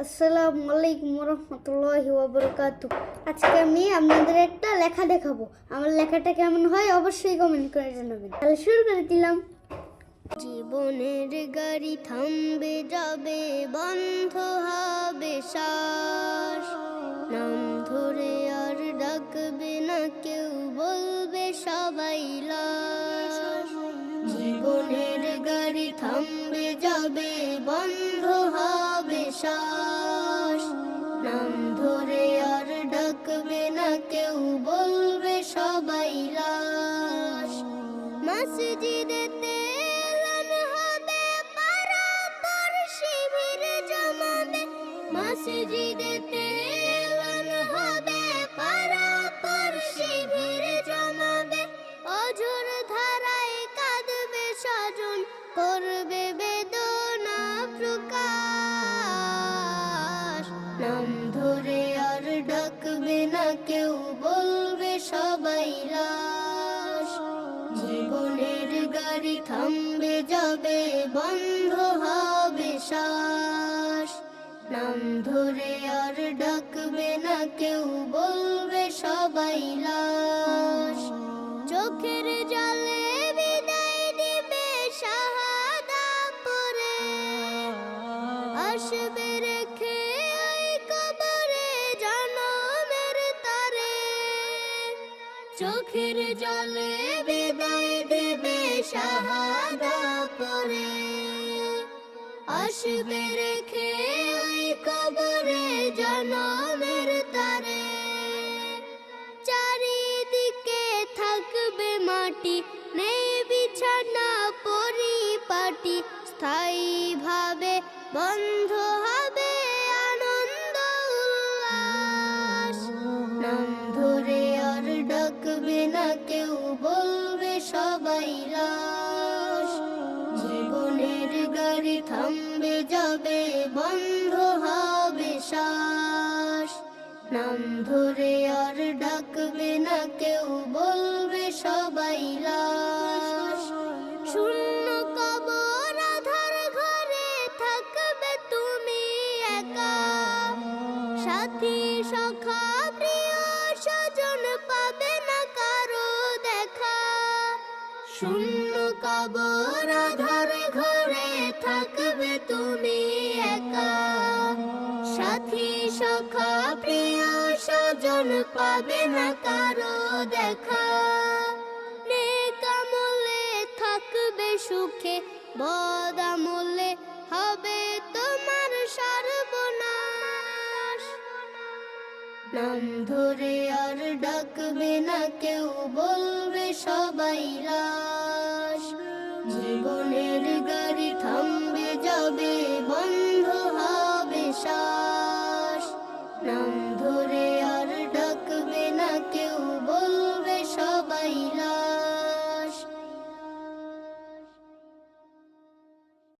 আসসালামু আলাইকুম রহমতুল্লাহি ওবরকাতু আজকে আমি আপনাদের একটা লেখা দেখাবো। আমার লেখাটা কেমন হয় অবশ্যই কমেন্ট করে জানাবেন। তাহলে শুরু করে দিলাম। জীবনের গাড়ি থামবে, যাবে, বন্ধ হবে শ্বাস। নাম ধরে আর ডাকবে না কেউ, বলবে সবাই লাশ। জীবনের গাড়ি থামবে, যাবে, বন্ধ শ্বাস নাম ধরে আর ডাকবে না কেউ, বলবে সবাই লাশ। মসজিদেতে হবে পারাপার শিবিরে জমাবে। মসজিদেতে হবে পারাপার শিবিরে জমাবে। অঝোর ধারায় কাঁদবে স্বজন, করবে বেদনা প্রকাশ। নাম ধরে আর ডাকবে না কেউ, বলবে সবাই লাশ। জীবনের গাড়ি থামবে, যাবে, বন্ধ হবে শ্বাস। নাম ধরে আর ডাকবে না কেউ, বলবে সবাই লাশ। চোখের চোখের জলে বিদায় দেবে শাহাদা পরে। আসবে রেখে কবরে জনমের তারে। চারিদিকে থাকবে মাটি, নেই বিছানা পরিপাটি। স্থায়ী ভাবে বন্ধ কেউ বলবে সবাই জীবনের গাড়ি থামবে, যাবে, বন্ধ হবে শ্বাস। নাম ধরে আর ডাকবে না, কেউ বলবে সবাই শূন্য থাকবে, তুমি একা। সাথী সখা শূন্য কবর আধার ঘরে থাকবে তুমি একা। সাথী সখা, প্রিয় স্বজন পাবে না কারও দেখা। নেকামলে থাকবে সুখে বদামলে হবে তোমার সর্বনাশ। নাম ধরে আর ডাকবে না কেউ, বলবে সবাই লাশ জীবনের গাড়ি থামবে যাবে বন্ধ